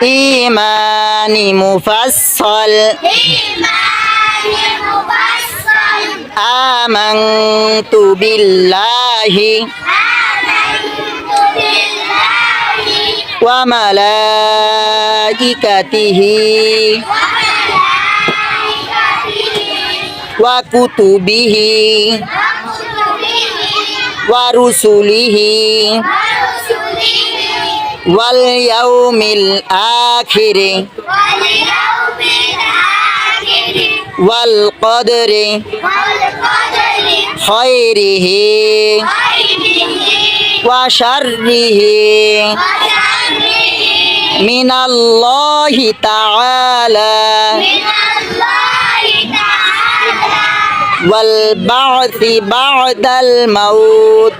imani mufassal. Imani mufassal. Amantu billahi. Wa malaikatihi. Wa kutubihi. Wa rusulihi. واليوم الآخر. والقدر خيره وشره من الله تعالى والبعث بعد الموت.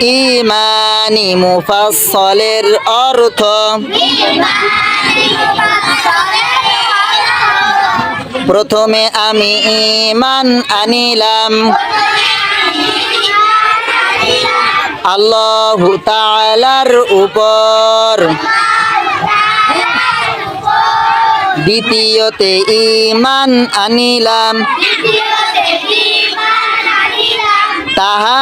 ইমানি মুফাসসলের অর্থ প্রথমে আমি ইমান আনিলাম। আল্লাহ তাআলার উপর। দ্বিতীয়তে ইমান আনিলাম।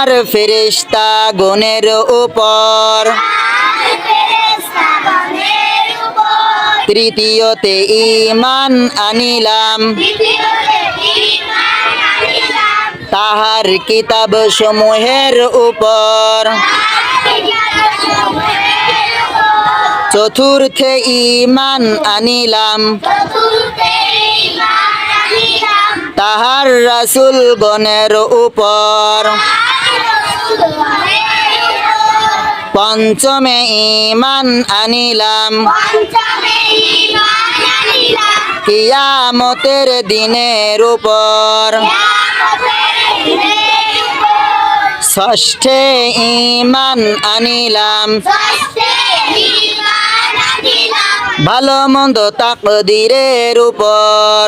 তাহার ফেরেশতা গণের উপর। তৃতীয়তে ইমান আনিলাম। তাহার কিতাব সমূহের উপর। চতুর্থে ইমান আনিলাম। তাহার রাসুল গণের উপর। পঞ্চমে ইমান আনিলাম। কিয়ামতের দিনের উপর। ষষ্ঠে ইমান আনিলাম। ভালো মন্দ তাকদিরের উপর।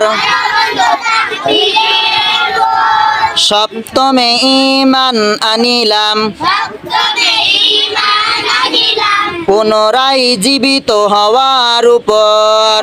সপ্তমে ইমান আনিলাম। পুনরায় জীবিত হওয়ার উপর।